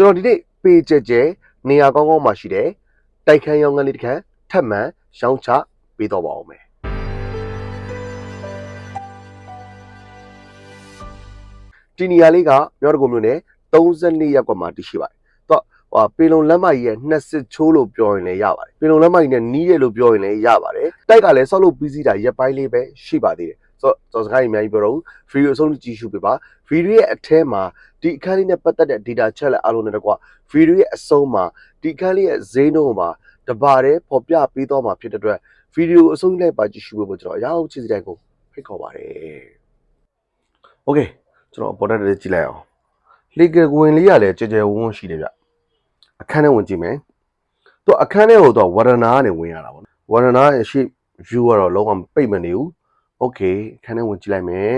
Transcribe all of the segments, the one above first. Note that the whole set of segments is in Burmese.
ကျွန်တော်ဒီနေ့ပေကြဲကြဲနေရာကောင်းကောင်းမှာရှိတဲ့တိုက်ခန်းရောင်းခန်းလေးတစ်ခန်းထပ်မံရောင်းချပေးတော့ပါအောင်မယ်ဒီနေရာလေးကမြောက်တကုံမြို့နယ်32ရပ်ကွက်မှာတည်ရှိပါတယ်တော့ဟိုပေလုံလမ်းမကြီးရဲ့နှစ်စစ်ချိုးလို့ပြောရင်လည်းရပါတယ်ပေလုံလမ်းမကြီးနဲ့နီးတယ်လို့ပြောရင်လည်းရပါတယ်တိုက်ကလည်းဆောက်လို့ပြီးစီးတာရက်ပိုင်းလေးပဲရှိပါသေးတယ် ဆိုတော့ကျွန်တော်စကားကြီးအများကြီးပြောတော့ဗီဒီယိုအဆုံးထိကြည့်ရှုပေးပါဗီဒီယိုရဲ့အထဲမှာဒီအခန်းလေးနဲ့ပတ်သက်တဲ့ data ချက်လက်အားလုံးနဲ့တကွဗီဒီယိုရဲ့အဆုံးမှာဒီအခန်းလေးရဲ့ဈေးနှုန်းမှာတပါးတည်းပေါ်ပြပေးတော့မှာဖြစ်တဲ့အတွက်ဗီဒီယိုအဆုံးလိုက်ပါကြည့်ရှုပေးဖို့ကျွန်တော်အရောက်ချစ်စတဲ့ကိုဖိတ်ခေါ်ပါတယ်။ Okay ကျွန်တော်ပေါ်တက်တဲ့ကြည့်လိုက်အောင်လေကဝင်လေးရလဲကြဲကြဲဝန်းဝန်းရှိတယ်ဗျအခန်းထဲဝင်ကြည့်မယ်သူအခန်းထဲကိုတော့ဝရဏာကနေဝင်ရတာပေါ့နော်ဝရဏာရဲ့ရှေ့ view ကတော့လုံးဝပိတ်မနေဘူး Okay အခန်းထဲဝင်ကြည့်လိုက်မယ်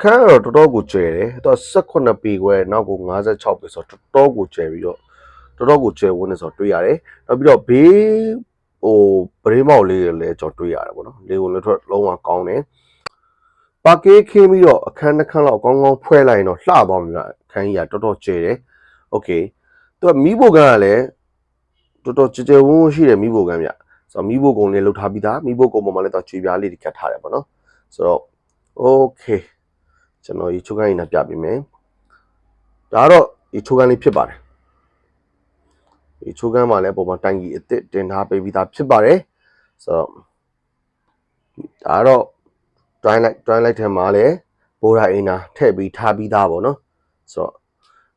ခန်းကတော့တော်တော်ကိုကျယ်တယ်သူ18ပေခွဲနောက်ကို56ပေဆိုတော့တော်တော်ကိုကျယ်ပြီးတော့တော်တော်ကိုကျယ်ဝန်းနေဆိုတော့တွေ့ရတယ်နောက်ပြီးတော့ဘေးဟိုပရင်းမောက်လေးတွေလည်းကျွန်တော်တွေ့ရတယ်ပေါ့နော်လေဝင်လည်းထွက်လုံးဝကောင်းတယ်ပါကေးခင်းပြီးတော့အခန်းတစ်ခန်းလောက်ကောင်းကောင်းဖွဲလိုက်ရင်တော့လှသွားမှာအခန်းကြီးကတော်တော်ကျယ်တယ် Okay သူကမီးဘိုကန်ကလည်းတော်တော်ကြဲကြဲဝန်းဝန်းရှိတယ်မီးဘိုကန်ဗျ ဆိုတော့မီးဘိုကုံလေးလှုပ်ထားပြီးသားမီးဘိုကုံပေါ်မှာလည်းတော့ချွေပြားလေးတွေကတ်ထားတယ်ပေါ့နော်ဆိုတော့ Okay ကျွန်တော်ဒီချိုးကန်ရင်းနဲ့ပြပေးမယ်ဒါကတော့ဒီချိုးကန်လေးဖြစ်ပါတယ်ဒီချိုးကန်မှာလည်းပုံမှန်တိုင်ကြီးအစ်စ်တင်ထားပေးပြီးသားဖြစ်ပါတယ်ဆိုတော့ဒါကတော့ dry light dry light ထဲမှာလည်းဘိုးရာအင်နာထည့်ပြီးထားပြီးသားပေါ့နော်ဆိုတော့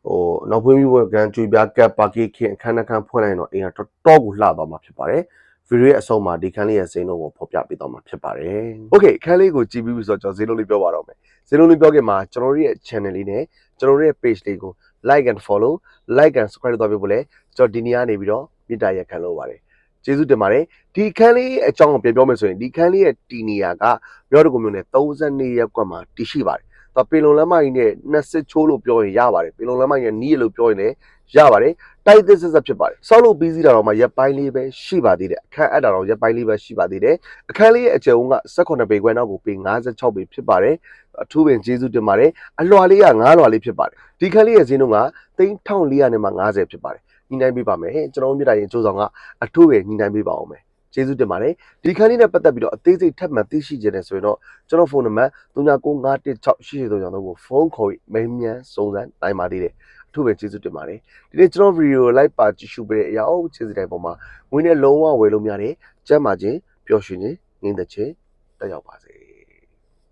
ဟိုနောက်ဖွင့်ပြီးဝကန်ကြွေပြားကပ်ပါကီခင်အခန်းတစ်ခန်းဖွင့်လိုက်ရင်တော့အင်ကတော်တော်ကိုလှသွားမှာဖြစ်ပါတယ် ဗီဒီယိုရဲ့အဆုံးမှာဒီခန်းလေးရဲ့စိမ်းလုံးကိုဖော်ပြပေးတော့မှာဖြစ်ပါတယ်။ Okay ခန်းလေးကိုကြည့်ပြီးပြီဆိုတော့ကျွန်တော်ဈေးလုံးလေးပြောပါတော့မယ်။ဈေးလုံးလေးပြောခင်မှာကျွန်တော်တို့ရဲ့ channel လေးနဲ့ကျွန်တော်တို့ရဲ့ page လေးကို like and follow like and subscribe လုပ်ပေးဖို့လဲကျွန်တော်ဒီနေ့ကနေပြီးတော့မေတ္တာရက်ခံလို့ပါတယ်။ကျေးဇူးတင်ပါတယ်။ဒီခန်းလေးအကြောင်းကိုပြန်ပြောမယ်ဆိုရင်ဒီခန်းလေးရဲ့တီနီယာကမြောက်တကုံမြို့နယ်32ရပ်ကွက်မှာတည်ရှိပါတယ်။ တော့ပင်လုံလမ်းမကြီးနဲ့နှစ်စစ်ချိုးလို့ပြောရင်ရပါတယ်။ပင်လုံလမ်းမကြီးနဲ့နီးရလို့ပြောရင်လည်းရပါတယ်။တိုက်သစ်ဆက်ဆက်ဖြစ်ပါတယ်။ဆောက်လို့ပြီးစီးတာတော့မှရက်ပိုင်းလေးပဲရှိပါသေးတယ်။အခန်းအပ်တာတော့ရက်ပိုင်းလေးပဲရှိပါသေးတယ်။အခန်းလေးရဲ့အကျယ်ဝန်းက18ပေခွဲနောက်ကိုပေ56ပေဖြစ်ပါတယ်။အထူးပင်ကျေးဇူးတင်ပါတယ်။အလွှာလေးက9လွှာလေးဖြစ်ပါတယ်။ဒီခန်းလေးရဲ့ဈေးနှုန်းက3400နဲ့မှ50ဖြစ်ပါတယ်။ညီနိုင်ပေးပါမယ်။ကျွန်တော်တို့မြစ်တာရင်စူးဆောင်ကအထူးပင်ညီနိုင်ပေးပါအောင်မယ်။ ကျေးဇူးတင်ပါတယ်ဒီခန်းလေးနဲ့ပတ်သက်ပြီးတော့အသေးစိတ်ထပ်မံသိရှိကြတယ်ဆိုရင်တော့ကျွန်တော်ဖုန်းနံပါတ်39951688တို့ကိုဖုန်းခေါ်ပြီးမင်းမြန်စုံစမ်းနိုင်ပါသေးတယ်အထူးပဲကျေးဇူးတင်ပါတယ်ဒီနေ့ကျွန်တော်ဗီဒီယိုလိုက်ပါကြည့်ရှုပေးတဲ့အရာအကျေးဇူးတိုင်းပေါ်မှာဝင်းနဲ့လုံးဝဝယ်လို့များတယ်ကျမ်းမာခြင်းပျော်ရွှင်ခြင်းငြိမ်သက်ခြင်းတက်ရောက်ပါစေ